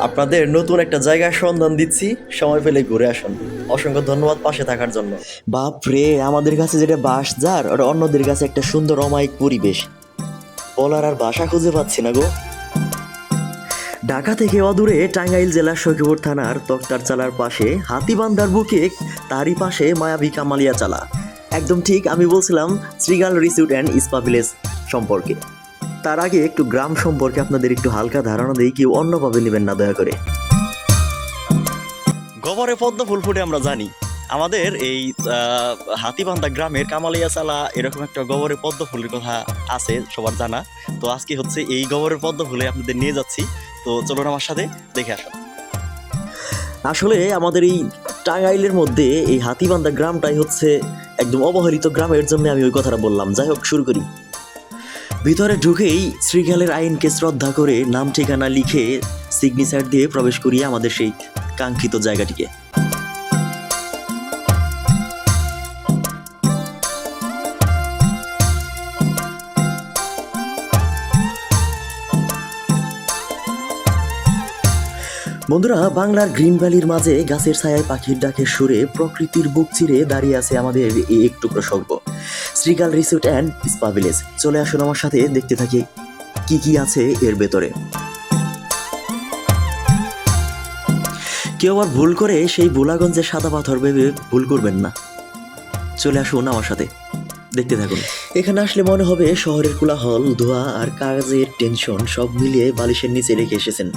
আপনাদের নতুন একটা জায়গার সন্ধান দিচ্ছি। সময় পেলে ঘুরে আসুন। অসংখ্য ধন্যবাদ পাশে থাকার জন্য। বাপ রে, আমাদের কাছে যেটা বাস, যার ওটা অন্যদের কাছে একটা সুন্দর অমায়িক পরিবেশ। বলার আর বাসা খুঁজে পাচ্ছি না গো। ঢাকা থেকে অদূরে টাঙ্গাইল জেলার সখীপুর থানার তক্তার চালার পাশে হাতিবান্ধার বুকে তারই পাশে মায়াবী কামালিয়া চালা। একদম ঠিক আমি বলছিলাম, শ্রীগাল রিসিউট অ্যান্ড ইস্পা ভিলেজ সম্পর্কে। তার আগে একটু গ্রাম সম্পর্কে আপনাদের একটু হালকা ধারণা দিই কেউ অন্যভাবে নেবেন না দয়া করে। গোবরে পদ্ম ফুল ফুটে আমরা জানি। আমাদের এই হাতিবান্ধা গ্রামের কামালিয়া চালা এরকম একটা গোবরের পদ্ম ফুলের কথা আছে সবার জানা। তো আজকে হচ্ছে এই গোবরের পদ্ম ফুলে আপনাদের নিয়ে যাচ্ছি। তো চলুন আমার সাথে দেখে আসুন। আসলে আমাদের এই টাঙ্গাইলের মধ্যে এই হাতিবান্ধা গ্রামটাই হচ্ছে একদম অবহেলিত গ্রামের জন্য আমি ওই কথাটা বললাম। যাই হোক শুরু করি। ভিতরে ঢুকেই শ্রীগালের আইনকে শ্রদ্ধা করে নাম ঠিকানা লিখে সিগনেচার দিয়ে প্রবেশ করিয়ে আমাদের সেই কাঙ্ক্ষিত জায়গাটিকে। বন্ধুরা, বাংলার গ্রিন ভ্যালির মাঝে গাছের ছায়ায় পাখির ডাকের সুরে প্রকৃতির বুক চিরে দাঁড়িয়ে আছে আমাদের এই একটু প্রসঙ্গ। Srikal resort and spa village. চলে আসুন আমার সাথে, দেখতে থাকি কি কি আছে এর ভেতরে। কেউ আবার ভুল করে সেই বোলাগঞ্জের সাদা পাথর ভেবে ভুল করবেন না। চলে আসুন আমার সাথে, দেখতে থাকুন। এখানে আসলে মনে হবে শহরের কোলাহল, ধোয়া আর কাগজের টেনশন সব মিলিয়ে বালিশের নিচে রেখে এসেছেন।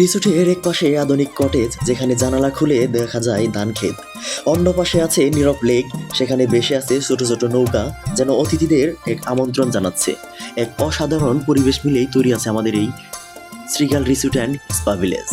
রিসোর্টের এক পাশে আধুনিক কটেজ, যেখানে জানালা খুলে দেখা যায় ধান ক্ষেত অন্য পাশে আছে নীরব লেক, সেখানে বেশে আছে ছোট ছোট নৌকা, যেন অতিথিদের এক আমন্ত্রণ জানাচ্ছে। এক অসাধারণ পরিবেশ মিলেই তৈরি আছে আমাদের এই Srigal resort and spa village.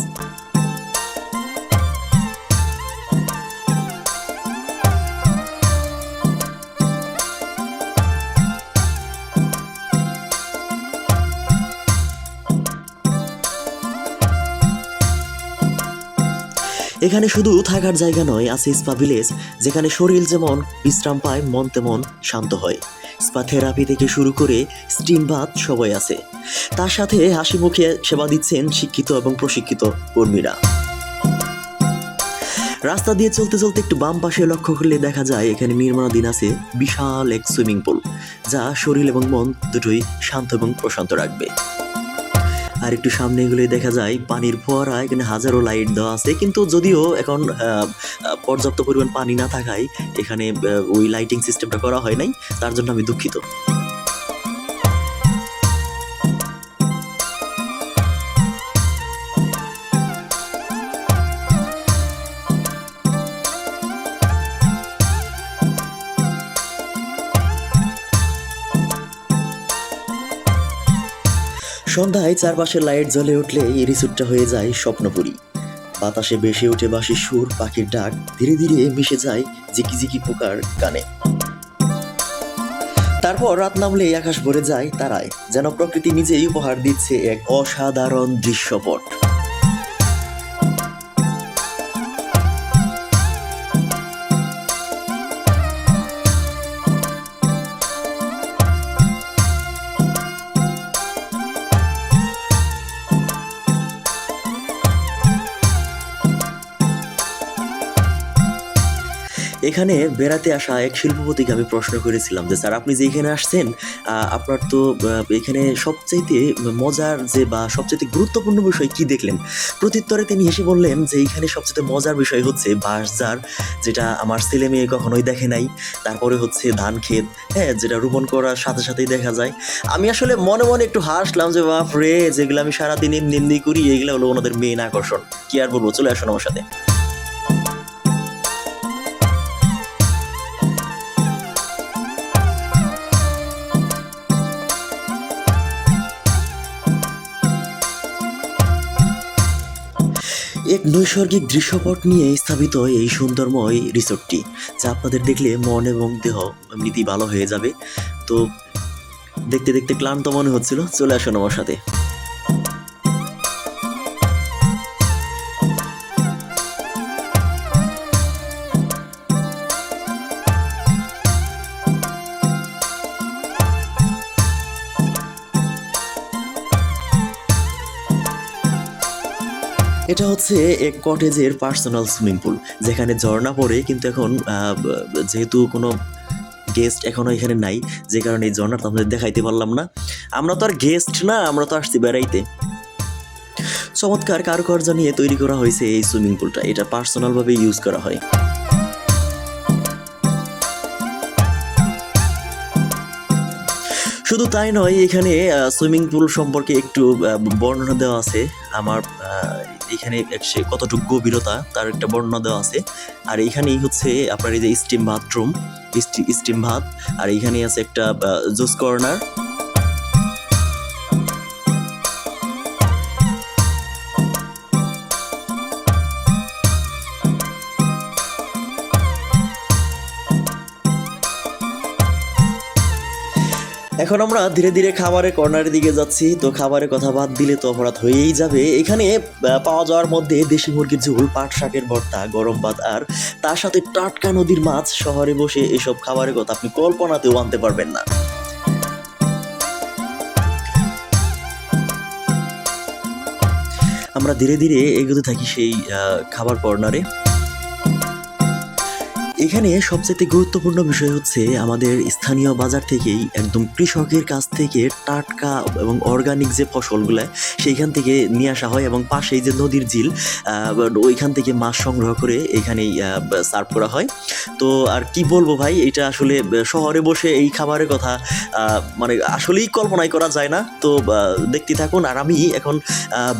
এখানে শুধু থাকার জায়গা নয়, আছে স্পা ভিলেজ, যেখানে শরীর যেমন বিশ্রাম পায়, মন তেমন শান্ত হয়। স্পা থেরাপি থেকে শুরু করে স্টিম বাথ সবাই আছে। তার সাথে হাসি মুখে সেবা দিচ্ছেন শিক্ষিত এবং প্রশিক্ষিত কর্মীরা। রাস্তা দিয়ে চলতে চলতে একটু বাম পাশে লক্ষ্য করলে দেখা যায়, এখানে নির্মাণাধীন আছে বিশাল এক সুইমিং পুল, যা শরীর এবং মন দুটোই শান্ত এবং প্রশান্ত রাখবে। আর একটু সামনে এগুলো দেখা যায়, পানির ফোয়ারা, এখানে হাজারো লাইট দেওয়া আছে। কিন্তু যদিও এখন পর্যাপ্ত পরিমাণ পানি না থাকায় এখানে ওই লাইটিং সিস্টেমটা করা হয় নাই, তার জন্য আমি দুঃখিত। সন্ধ্যায় চারপাশে লাইট জ্বলে উঠলে এই রিসোর্টটা হয়ে যায় স্বপ্নপুরী। বাতাসে ভেসে ওঠে বাসি সুর, পাখির ডাক, ধীরে ধীরে মিশে যায় জিকিজিকি জিকি পোকার গানে তারপর রাত নামলে আকাশ ভরে যায় তারায়, যেন প্রকৃতি নিজেই উপহার দিচ্ছে এক অসাধারণ দৃশ্যপট। এখানে বেড়াতে আসা এক শিল্পপতিকে আমি প্রশ্ন করেছিলাম যে, স্যার, আপনি যে এখানে আসছেন আপনার তো এখানে সবচাইতে মজার যে বা সবচাইতে গুরুত্বপূর্ণ বিষয় কি দেখলেন? প্রত্যুত্তরে তিনি হেসে বললেন যে এইখানে সবচেয়ে মজার বিষয় হচ্ছে বাঁশঝাড়, যেটা আমার ছেলে মেয়ে কখনোই দেখে নাই। তারপরে হচ্ছে ধান ক্ষেত হ্যাঁ যেটা রোপণ করার সাথে সাথেই দেখা যায়। আমি আসলে মনে মনে একটু হাসলাম যে বাপ রে যেগুলো আমি সারাদিন এমনি এমনি করি, এগুলো হলো ওনাদের মেন আকর্ষণ। কি আর বলব, চলে আসুন আমার সাথে। এক নৈসর্গিক দৃশ্যপট নিয়ে স্থাপিত এই সুন্দরময় রিসোর্টটি, যা আপনাদের দেখলে মন এবং দেহ এমনিতেই ভালো হয়ে যাবে। তো দেখতে দেখতে ক্লান্ত মনে হচ্ছিল, চলে আসুন আমার সাথে। এটা হচ্ছে এক কটেজের পার্সোনাল সুইমিং পুল, যেখানে ঝর্ণা পড়ে, কিন্তু এখন যেহেতু কোনো গেস্ট এখনও এখানে নাই, যে কারণে এই ঝর্ণাটা আমাদের দেখাইতে পারলাম না। আমরা তো আর গেস্ট না, আমরা তো আসছি বেড়াইতে। চমৎকার কারুকার্য নিয়ে তৈরি করা হয়েছে এই সুইমিং পুলটা, এটা পার্সোনালভাবে ইউজ করা হয়। শুধু তাই নয়, এখানে সুইমিং পুল সম্পর্কে একটু বর্ণনা দেওয়া আছে। আমার এখানে সে কতটুকু গভীরতা, তার একটা বর্ণনা দেওয়া আছে। আর এখানেই হচ্ছে আপনার এই যে স্টিম বাথরুম স্টিম ভাত আর এখানে আছে একটা জুস কর্নার এখন আমরা ধীরে ধীরে খাবারের কর্নারের দিকে যাচ্ছি। তো খাবারের কথা বাদ দিলে তো অপরাধ হয়েই যাবে। এখানে পাওয়া যাওয়ার মধ্যে দেশি মুরগির ঝোল, পাট শাকের ভর্তা, গরম ভাত আর তার সাথে টাটকা নদীর মাছ শহরে বসে এসব খাবারের কথা আপনি কল্পনাতেও আনতে পারবেন না। আমরা ধীরে ধীরে এগোতে থাকি সেই খাবার কর্নারে। এখানে সবচেয়ে গুরুত্বপূর্ণ বিষয় হচ্ছে আমাদের স্থানীয় বাজার থেকেই একদম কৃষকের কাছ থেকে টাটকা এবং অর্গানিক যে ফসলগুলো, সেইখান থেকে নিয়ে আসা হয় এবং পাশেই যে নদীর ঝিল ওইখান থেকে মাছ সংগ্রহ করে এখানেই সার্ভ করা হয়। তো আর কি বলব ভাই, এটা আসলে শহরে বসে এই খাবারের কথা মানে আসলেই কল্পনাই করা যায় না। তো দেখতে থাকুন, আর আমি এখন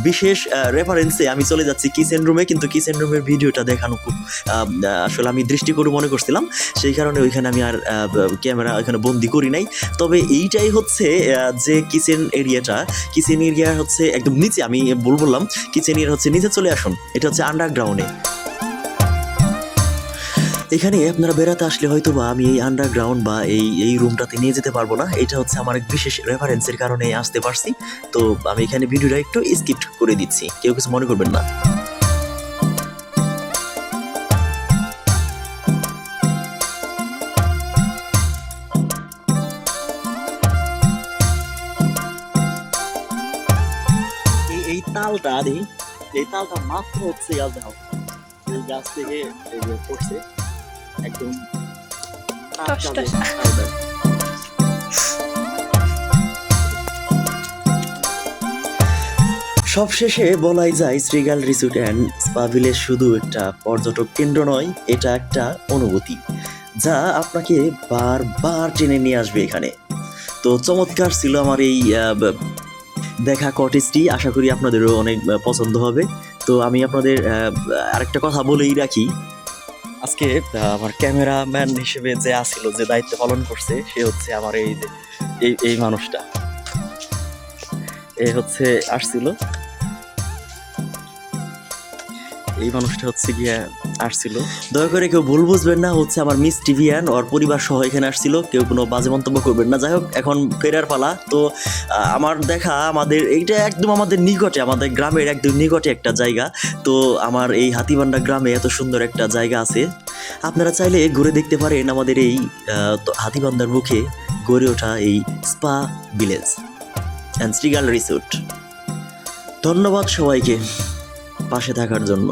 বিশেষ রেফারেন্সে আমি চলে যাচ্ছি কিচেন রুমে কিন্তু কিচেন রুমের ভিডিওটা দেখানো খুব আসলে আমি দৃষ্টিকটু মনে করছিলাম। সেই কারণে ওইখানে আমি আর ক্যামেরা ওইখানে বন্দি করি নাই। তবে এইটাই হচ্ছে যে কিচেন এরিয়াটা, কিচেন এরিয়া হচ্ছে একদম নিচে, আমি বল বললাম, কিচেন এরিয়া হচ্ছে নিচে চলে আসুন। এটা হচ্ছে আন্ডারগ্রাউন্ডে এখানে আপনারা বেড়াতে আসলে হয়তো বা আমি এই আন্ডারগ্রাউন্ড বা এই এই রুমটাতে নিয়ে যেতে পারব না। এটা হচ্ছে আমার এক বিশেষ রেফারেন্সের কারণে আসতে পারছি। তো আমি এখানে ভিডিওটা একটু স্কিপ করে দিচ্ছি। কেউ কিছু মনে করবেন না। তালটা এই তালটা মাত্র হচ্ছে গাছ দেখো এই গাছ থেকে পড়ছে একদম। সবশেষে বলাই যায় Srigal resort and spa village শুধু একটা পর্যটক কেন্দ্র নয় এটা একটা অনুভূতি যা আপনাকে বারবার টেনে নিয়ে আসবে এখানে। তো চমৎকার ছিল আমার এই দেখা কটেজটি আশা করি আপনাদেরও অনেক পছন্দ হবে। তো আমি আপনাদের আরেকটা কথা বলেই রাখি। আজকে আমার ক্যামেরাম্যান হিসেবে যে আসছিল যে দায়িত্ব পালন করছে, সে হচ্ছে আমার এই এই এই মানুষটা। এ হচ্ছে, আসছিল। এই মানুষটা হচ্ছে গিয়ে আসছিল। দয়া করে কেউ ভুল বুঝবেন না, হচ্ছে আমার মিস টিভিয়ান, ওর পরিবার সহ এখানে আসছিল, কেউ কোনো বাজে মন্তব্য করবেন না। যাই হোক, এখন ফেরার পালা। তো আমার দেখা আমাদের, এইটা একদম আমাদের নিকটে, আমাদের গ্রামের একদম নিকটে একটা জায়গা। তো, আমার এই হাতিবান্ডা গ্রামে এত সুন্দর একটা জায়গা আছে। আপনারা চাইলে ঘুরে দেখতে পারেন আমাদের এই হাতিবান্দার মুখে গড়ে ওঠা এই স্পা ভিলেজ অ্যান্ড রিসোর্ট। ধন্যবাদ সবাইকে পাশে থাকার জন্য।